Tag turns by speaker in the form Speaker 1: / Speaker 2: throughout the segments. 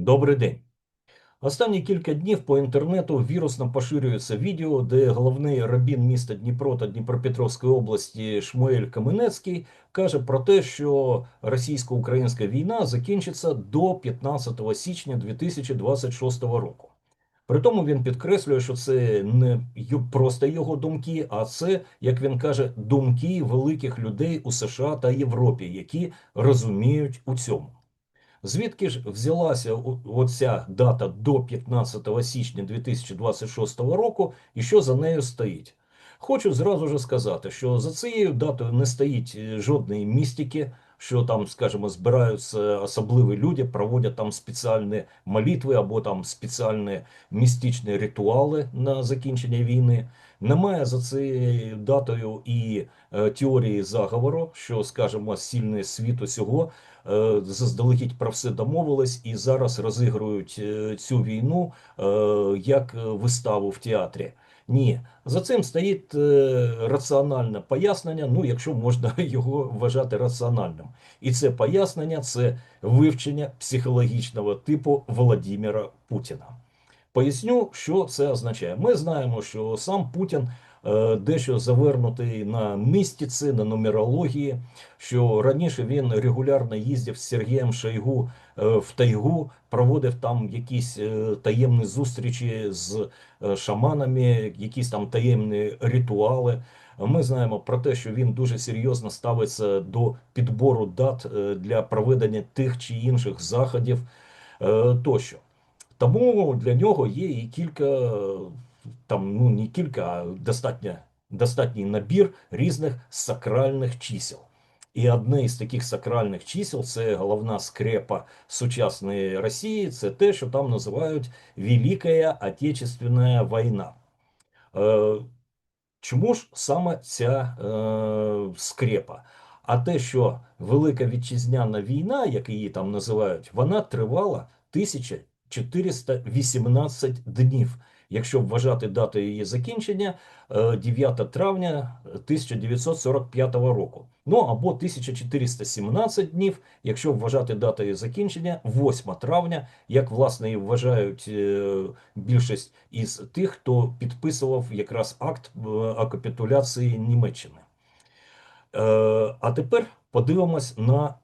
Speaker 1: Добрий день. Останні кілька днів по інтернету вірусно поширюється відео, де головний рабін міста Дніпро та Дніпропетровської області Шмуель Каменецький каже про те, що російсько-українська війна закінчиться до 15 січня 2026 року. При тому він підкреслює, що це не просто його думки, а це, як він каже, думки великих людей у США та Європі, які розуміють у цьому. Звідки ж взялася оця дата до 15 січня 2026 року і що за нею стоїть? Хочу зразу ж сказати, що за цією датою не стоїть е, жодної містики, що там, скажімо, збираються особливі люди, проводять там спеціальні молитви або там спеціальні містичні ритуали на закінчення війни. Немає за цією датою і е, теорії заговору, що, скажімо, сильний світ усього е, заздалегідь про все домовились і зараз розігрують е, цю війну е, як виставу в театрі. Ні, за цим стоїть е, раціональне пояснення, ну якщо можна його вважати раціональним. І це пояснення це вивчення психологічного типу Володимира Путіна. Поясню, що це означає. Ми знаємо, що сам Путін е, дещо завернутий на містиці, на нумерології, що раніше він регулярно їздив з Сергієм Шойгу е, в тайгу, проводив там якісь е, таємні зустрічі з шаманами, якісь там таємні ритуали. Ми знаємо про те, що він дуже серйозно ставиться до підбору дат для проведення тих чи інших заходів тощо. Тому для нього є і кілька, там, ну не кілька, а достатньо, достатній набір різних сакральних чисел. І одне із таких сакральних чисел це головна скрепа сучасної Росії, це те, що там називають Велика Отечественна війна. Е, Чому ж саме ця е, скрепа? А те, що Велика Вітчизняна війна, як її там називають, вона тривала 1418 днів. Якщо вважати дату її закінчення, е, 9 травня 1945 року. Ну або 1417 днів, якщо вважати дату її закінчення, 8 травня, як власне і вважають е, більшість із тих, хто підписував якраз акт е, капітуляції Німеччини. Е, А тепер подивимось на е,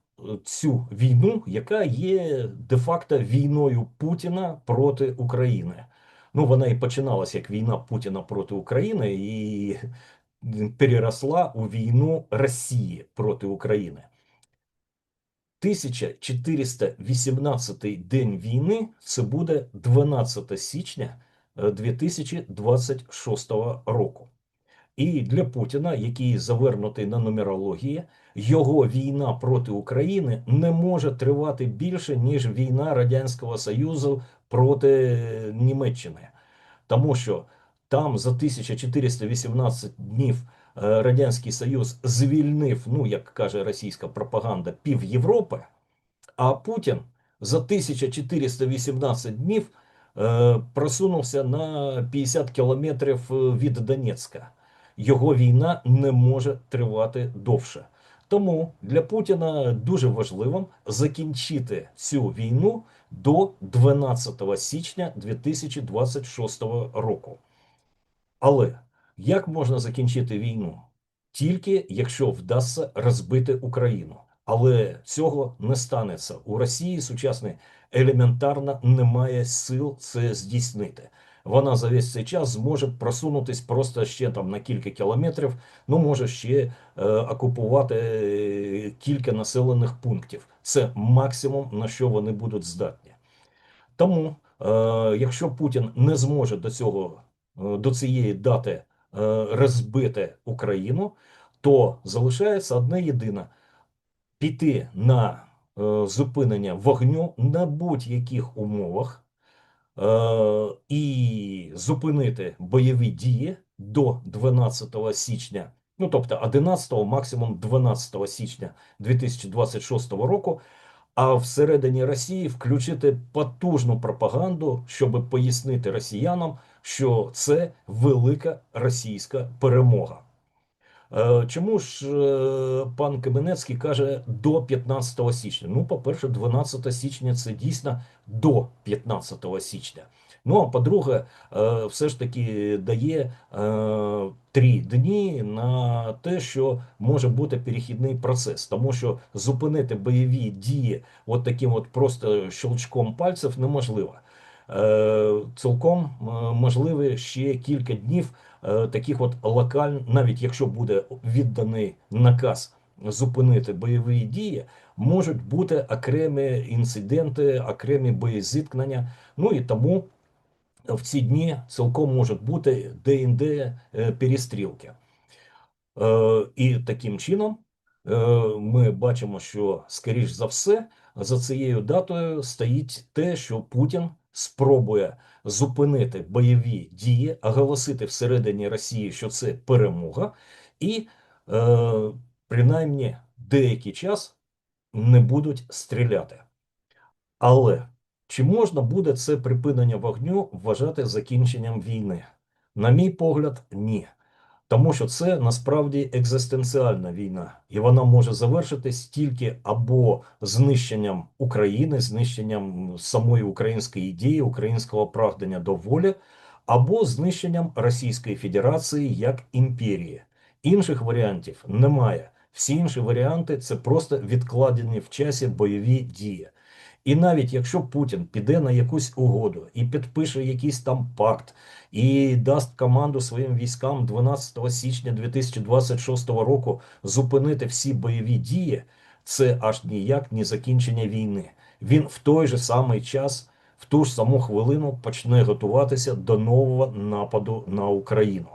Speaker 1: цю війну, яка є де-факто війною Путіна проти України. Ну, вона і починалася як війна Путіна проти України і переросла у війну Росії проти України. 1418 день війни це буде 12 січня е, 2026 року. І для Путіна, який завернутий на нумерології, його війна проти України не може тривати більше, ніж війна Радянського Союзу проти Німеччини. Тому що там за 1418 днів е, Радянський Союз звільнив, ну як каже російська пропаганда, пів Європи, а Путін за 1418 днів е, просунувся на 50 кілометрів е, від Донецька. Його війна не може тривати довше. Тому для Путіна дуже важливим закінчити цю війну до 12 січня 2026 року. Але як можна закінчити війну? Тільки якщо вдасться розбити Україну. Але цього не станеться. У Росії сучасної елементарно немає сил це здійснити. Вона за весь цей час зможе просунутись просто ще там на кілька кілометрів, ну може ще е, окупувати е, кілька населених пунктів. Це максимум на що вони будуть здатні. Тому, е, якщо Путін не зможе до цього е, до цієї дати е, розбити Україну, то залишається одне єдине піти на е, зупинення вогню на будь-яких умовах е, і зупинити бойові дії до 12 січня, ну тобто 11, максимум 12 січня 2026 року. А всередині Росії включити потужну пропаганду, щоб пояснити росіянам, що це велика російська перемога. Е, Чому ж е, пан Каменецький каже до 15 січня? Ну, по-перше, 12 січня це дійсно до 15 січня. Ну а по-друге, е, все ж таки дає е, три дні на те, що може бути перехідний процес, тому що зупинити бойові дії от таким от просто щелчком пальців неможливо. Е, Цілком е, ще кілька днів таких от локаль, навіть якщо буде відданий наказ зупинити бойові дії, можуть бути окремі інциденти, окремі боєзіткнення. Ну і тому в ці дні цілком можуть бути де-інде е, перестрілки. Е, І таким чином е, ми бачимо, що, скоріш за все, за цією датою стоїть те, що Путін спробує зупинити бойові дії, оголосити всередині Росії, що це перемога, і принаймні деякий час не будуть стріляти. Але чи можна буде це припинення вогню вважати закінченням війни? На мій погляд, ні. Тому що це насправді екзистенціальна війна, і вона може завершитись тільки або знищенням України, знищенням самої української ідеї, українського прагнення до волі, або знищенням Російської Федерації як імперії. Інших варіантів немає. Всі інші варіанти це просто відкладені в часі бойові дії. І навіть якщо Путін піде на якусь угоду і підпише якийсь там пакт, і дасть команду своїм військам 12 січня 2026 року зупинити всі бойові дії, це аж ніяк не закінчення війни. Він в той же самий час, в ту ж саму хвилину почне готуватися до нового нападу на Україну.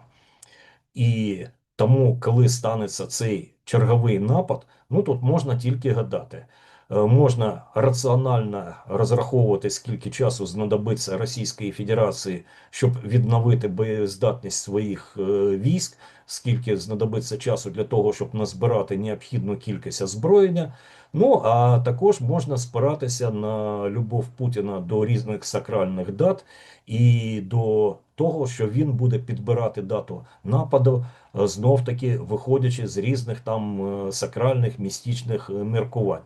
Speaker 1: І тому, коли станеться цей черговий напад, ну тут можна тільки гадати. Е, можна раціонально розраховувати, скільки часу знадобиться Російської Федерації, щоб відновити боєздатність своїх е, військ, скільки знадобиться часу для того, щоб назбирати необхідну кількість озброєння. Ну а також можна спиратися на любов Путіна до різних сакральних дат і до того, що він буде підбирати дату нападу, е, знов таки виходячи з різних там сакральних містичних міркувань.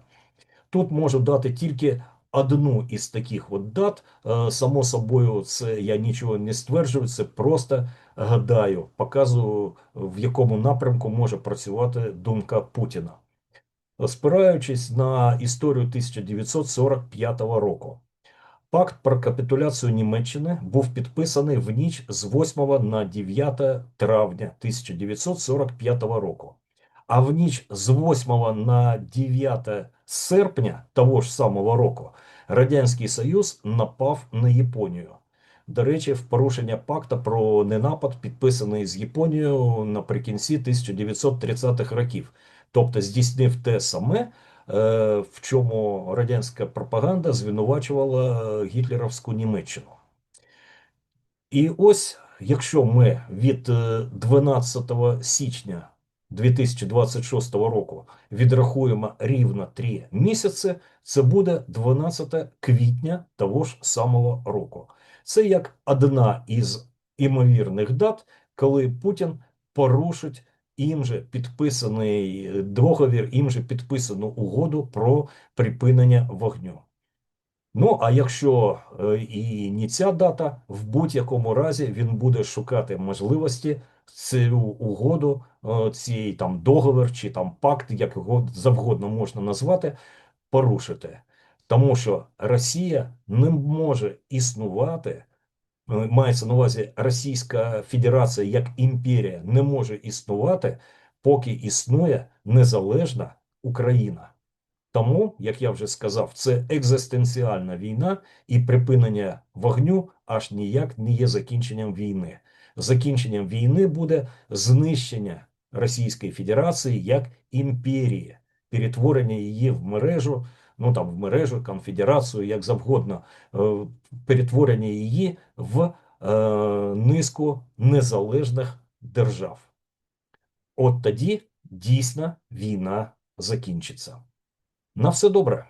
Speaker 1: Тут можу дати тільки одну із таких от дат. Е, само собою, це я нічого не стверджую, це просто гадаю, показую, в якому напрямку може працювати думка Путіна. Спираючись на історію 1945 року. Пакт про капітуляцію Німеччини був підписаний в ніч з 8 на 9 травня 1945 року. А в ніч з 8 на 9 серпня того ж самого року Радянський Союз напав на Японію. До речі, в порушення пакта про ненапад, підписаний з Японією наприкінці 1930-х років, тобто здійснив те саме, е, в чому радянська пропаганда звинувачувала гітлерівську Німеччину. І ось, якщо ми від 12 е, січня 2026 року відрахуємо рівно 3 місяці, це буде 12 квітня того ж самого року. Це як одна із імовірних дат, коли Путін порушить їм же підписаний договір, їм же підписану угоду про припинення вогню. Ну, а якщо е, і не ця дата, в будь-якому разі він буде шукати можливості цю угоду, е, цей там договір чи там пакт, як його завгодно можна назвати, порушити. Тому що Росія не може існувати, е, мається на увазі Російська Федерація як імперія не може існувати, поки існує незалежна Україна. Тому, як я вже сказав, це екзистенціальна війна і припинення вогню аж ніяк не є закінченням війни. Закінченням війни буде знищення Російської Федерації як імперії, перетворення її в мережу, ну там в мережу, конфедерацію, як завгодно, е, перетворення її в е, низку незалежних держав. От тоді дійсно війна закінчиться. На все добре.